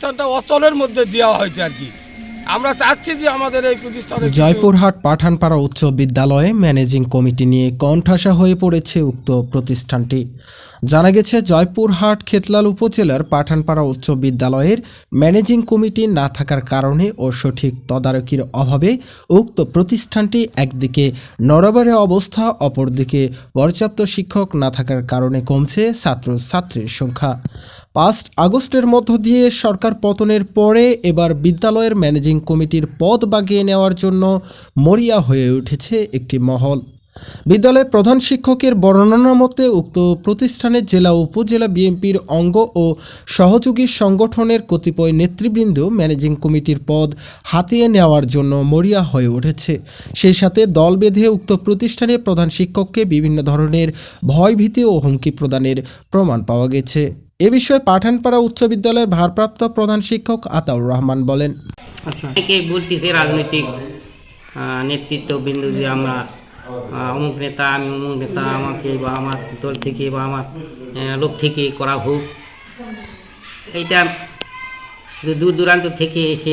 প্রতিষ্ঠানটা অচলের মধ্যে দেওয়া হয়েছে আর কি। আমরা চাচ্ছি যে আমাদের এই প্রতিষ্ঠানে জয়পুরহাট পাঠানপাড়া উচ্চ বিদ্যালয়ে ম্যানেজিং কমিটি নিয়ে কণ্ঠাসা হয়ে পড়েছে উক্ত প্রতিষ্ঠানটি। জানা গেছে, জয়পুরহাট খেতলাল উপজেলার পাঠানপাড়া উচ্চ বিদ্যালয়ের ম্যানেজিং কমিটি না থাকার কারণে ও সঠিক তদারকির অভাবে উক্ত প্রতিষ্ঠানটি একদিকে নড়াবাড়ে অবস্থা, অপরদিকে পর্যাপ্ত শিক্ষক না থাকার কারণে কমছে ছাত্র ছাত্রীর সংখ্যা। পাঁচ আগস্টের মধ্য দিয়ে সরকার পতনের পরে এবার বিদ্যালয়ের ম্যানেজিং কমিটির পদ বাগিয়ে নেওয়ার জন্য মরিয়া হয়ে উঠেছে একটি মহল। বিদ্যালয়ের প্রধান শিক্ষকের বর্ণনা মতে, উক্ত প্রতিষ্ঠানে জেলা, উপজেলা বিএনপির অঙ্গ ও সহযোগী সংগঠনের কতিপয় নেতৃবৃন্দ ম্যানেজিং কমিটির পদ হাতিয়ে নেওয়ার জন্য মরিয়া হয়ে উঠেছে। সেই সাথে দল বেঁধে উক্ত প্রতিষ্ঠানে প্রধান শিক্ষককে বিভিন্ন ধরনের ভয়ভীতি ও হুমকি প্রদানের প্রমাণ পাওয়া গেছে। এ বিষয়ে পাঠানপাড়া উচ্চ বিদ্যালয়ের ভারপ্রাপ্ত প্রধান শিক্ষক আতাউর রহমান বলেন। আচ্ছা। অনেকে বলতেছে রাজনৈতিক আহ, নেতৃত্ববৃন্দ যে আমরা অমুক নেতা আমি অমুক নেতা আমাকে বা আমার দল থেকে বা আমার লোক থেকে করা হোক। এইটা দূর দূরান্ত থেকে এসে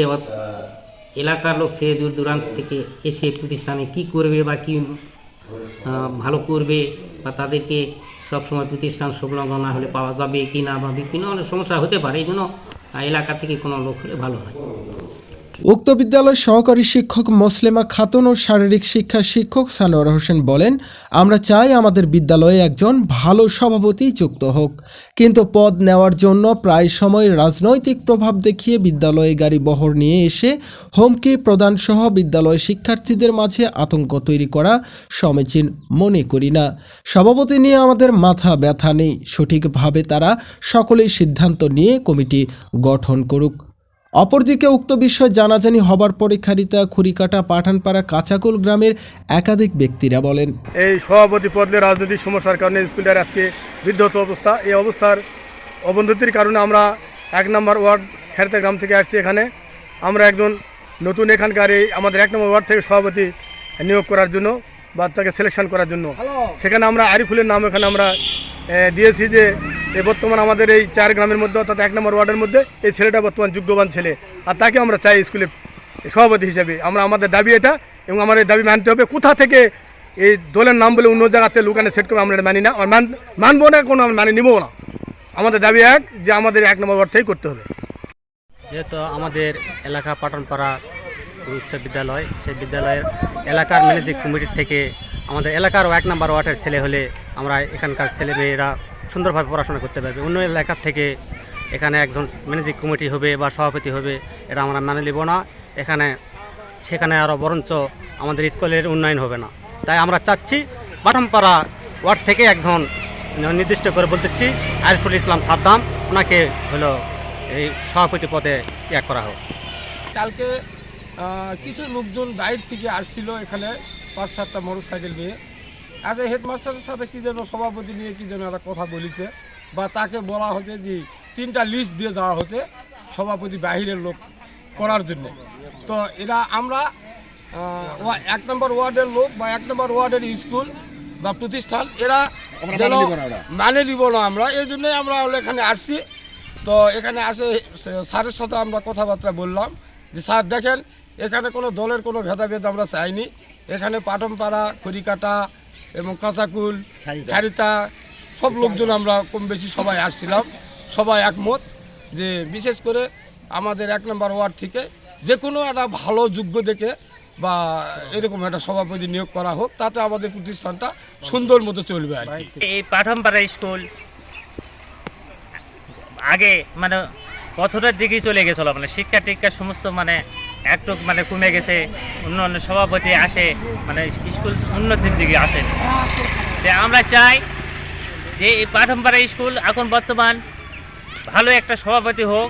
এলাকার লোক সে দূর দূরান্ত থেকে এসে প্রতিষ্ঠানে কি করবে বা কি ভালো করবে বা তাদেরকে সবসময় প্রতিষ্ঠান সংলগ্ন না হলে পাওয়া যাবে কি না বা বিভিন্ন অনেক সমস্যা হতে পারে, এই জন্য এলাকা থেকে কোনো লোক হলে ভালো হয়। উক্ত বিদ্যালয়ের সহকারী শিক্ষক মোসলেমা খাতুন ও শারীরিক শিক্ষা শিক্ষক সানোয়ার হোসেন বলেন, আমরা চাই আমাদের বিদ্যালয়ে একজন ভালো সভাপতি যুক্ত হোক। কিন্তু পদ নেওয়ার জন্য প্রায় সময় রাজনৈতিক প্রভাব দেখিয়ে বিদ্যালয়ে গাড়ি বহর নিয়ে এসে হুমকি প্রদান সহ বিদ্যালয় শিক্ষার্থীদের মাঝে আতঙ্ক তৈরি করা সমীচীন। মনে করি না। সভাপতি নিয়ে আমাদের মাথা ব্যথা নেই। সঠিকভাবে তারা সকলেই সিদ্ধান্ত নিয়ে কমিটি গঠন করুক। অপরদিকে উক্ত বিষয় জানাজানি হবার পরে খারিতা খুরিকাটা পাঠানপাড়া কাঁচাকুল গ্রামের একাধিক ব্যক্তিরা বলেন। এই সভাপতি পদে রাজনৈতিক সমস্যার কারণে স্কুলটার আজকে বিধ্বস্ত অবস্থা। এই অবস্থার অবনতির কারণে আমরা এক নম্বর ওয়ার্ড খেরতে গ্রাম থেকে আসছি এখানে। আমরা একজন নতুন এখানকার এই আমাদের এক নম্বর ওয়ার্ড থেকে সভাপতি নিয়োগ করার জন্য বা তাকে সিলেকশন করার জন্য। সেখানে আমরা আরিফুলের নাম এখানে আমরা দিয়েছি যে এই বর্তমান আমাদের এই চার গ্রামের মধ্যে অর্থাৎ এক নম্বর ওয়ার্ডের মধ্যে এই ছেলেটা বর্তমান যোগ্যবান ছেলে। আর তাকে আমরা চাই স্কুলে সভাপতি হিসেবে। আমরা আমাদের দাবি এটা এবং আমার এই দাবি মানতে হবে কোথা থেকে এই দলের নাম বলে অন্য জায়গাতে লুকানে সেট করে আমরা এটা মানি না। আর মান মানবো না কোনো আমরা মানি নিবও না। আমাদের দাবি এক যে আমাদের এক নম্বর ওয়ার্ড থেকেই করতে হবে। যেহেতু আমাদের এলাকা পাটনপাড়া উচ্চ বিদ্যালয়। সেই বিদ্যালয়ের এলাকার ম্যানেজিং কমিটির থেকে আমাদের এলাকারও এক নম্বর ওয়ার্ডের ছেলে হলে আমরা এখানকার ছেলে মেয়েরা সুন্দরভাবে পড়াশোনা করতে পারবে। অন্য এলাকার থেকে এখানে একজন ম্যানেজিং কমিটি হবে বা সভাপতি হবে, এটা আমরা মেনে নেব না। এখানে, সেখানে আরও বরঞ্চ আমাদের স্কুলের উন্নয়ন হবে না। তাই আমরা চাচ্ছি পাঠামপাড়া ওয়ার্ড থেকে একজন নির্দিষ্ট করে বলতেছি, আরিফুল ইসলাম সাদ্দাম, ওনাকে হলো এই সভাপতি পদে ইয়া করা হোক। কালকে কিছু লোকজন বাইরে থেকে আসছিল এখানে পাঁচ সাতটা মোটর সাইকেল নিয়ে। আজ এই হেডমাস্টারের সাথে কি যেন সভাপতি নিয়ে কি যেন একটা কথা বলেছে বা তাকে বলা হচ্ছে যে তিনটা লিস্ট দিয়ে যাওয়া হচ্ছে সভাপতি বাহিরের লোক করার জন্য। তো এরা আমরা এক নম্বর ওয়ার্ডের লোক বা এক নম্বর ওয়ার্ডের স্কুল বা প্রতিষ্ঠান এরা যেন মানে নিব না আমরা। এই জন্যই আমরা এখানে আসছি। তো এখানে আসে স্যারের সাথে আমরা কথাবার্তা বললাম যে স্যার দেখেন এখানে কোনো দলের কোনো ভেদাভেদ আমরা চাইনি। এখানে পাটমপাড়া খড়িকাটা এবং কাঁচাকুল খারিতা সব লোকজন আমরা কম বেশি সবাই আসছিলাম। সবাই একমত যে বিশেষ করে আমাদের এক নম্বর ওয়ার্ড থেকে যে কোনো একটা ভালো যোগ্য দেখে বা এরকম একটা সভাপতি নিয়োগ করা হোক তাতে আমাদের প্রতিষ্ঠানটা সুন্দর মতো চলবে আর কি। এই পাঠামপাড়া স্কুল আগে মানে পথটার দিকেই চলে গেছিল মানে শিক্ষা টিক্ষা সমস্ত মানে একটু মানে কমে গেছে, অন্য অন্য সভাপতি আসে মানে স্কুল উন্নতির দিকে আসে। তো আমরা চাই যে এই পাঠমপাড়া স্কুল এখন বর্তমান ভালো একটা সভাপতি হোক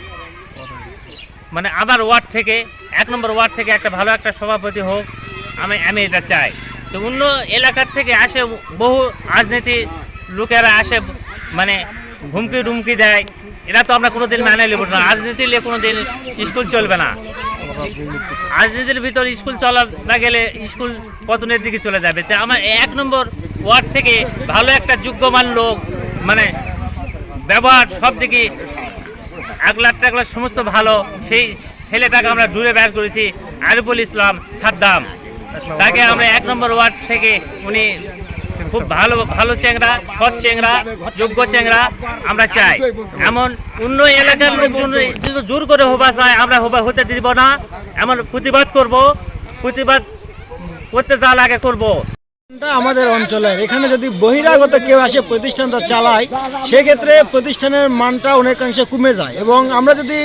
মানে আমার ওয়ার্ড থেকে, এক নম্বর ওয়ার্ড থেকে একটা ভালো একটা সভাপতি হোক, আমি আমি এটা চাই। তো অন্য এলাকার থেকে আসে বহু রাজনীতি লোকেরা আসে মানে হুমকি টুমকি দেয়। এরা তো আমরা কোনোদিন মানে নেব না। রাজনীতি নিয়ে কোনোদিন স্কুল চলবে না। রাজনীতির ভিতর স্কুল চলা না গেলে স্কুল পতনের দিকে চলে যাবে। তো আমার এক নম্বর ওয়ার্ড থেকে ভালো একটা যোগ্যমান লোক মানে ব্যবহার সব দিকে একলা টেকলা সমস্ত ভালো, সেই ছেলেটাকে আমরা দূরে বের করেছি আরিফুল ইসলাম সাদ্দাম। তাকে আমরা এক নম্বর ওয়ার্ড থেকে উনি খুব ভালো ভালো চেংরা সৎ চেংরা যোগ্য চেংরা আমরা চাই। এমন অন্য এলাকার লোকজন জোর করে হবা চায়, আমরা হবা হতে দিব না। এমন প্রতিবাদ করব, প্রতিবাদ করতে যা লাগে করব। আমাদের অঞ্চলের। এখানে যদি বহিরাগত কেউ আসে প্রতিষ্ঠানটা চালায়, সেক্ষেত্রে প্রতিষ্ঠানের মানটা অনেকাংশে কমে যায়। এবং আমরা যদি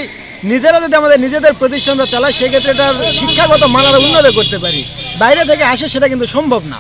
নিজেরা যদি আমাদের নিজেদের প্রতিষ্ঠানটা চালাই সেক্ষেত্রে এটার শিক্ষাগত মান আরও উন্নত করতে পারি। বাইরে থেকে আসে সেটা কিন্তু সম্ভব না।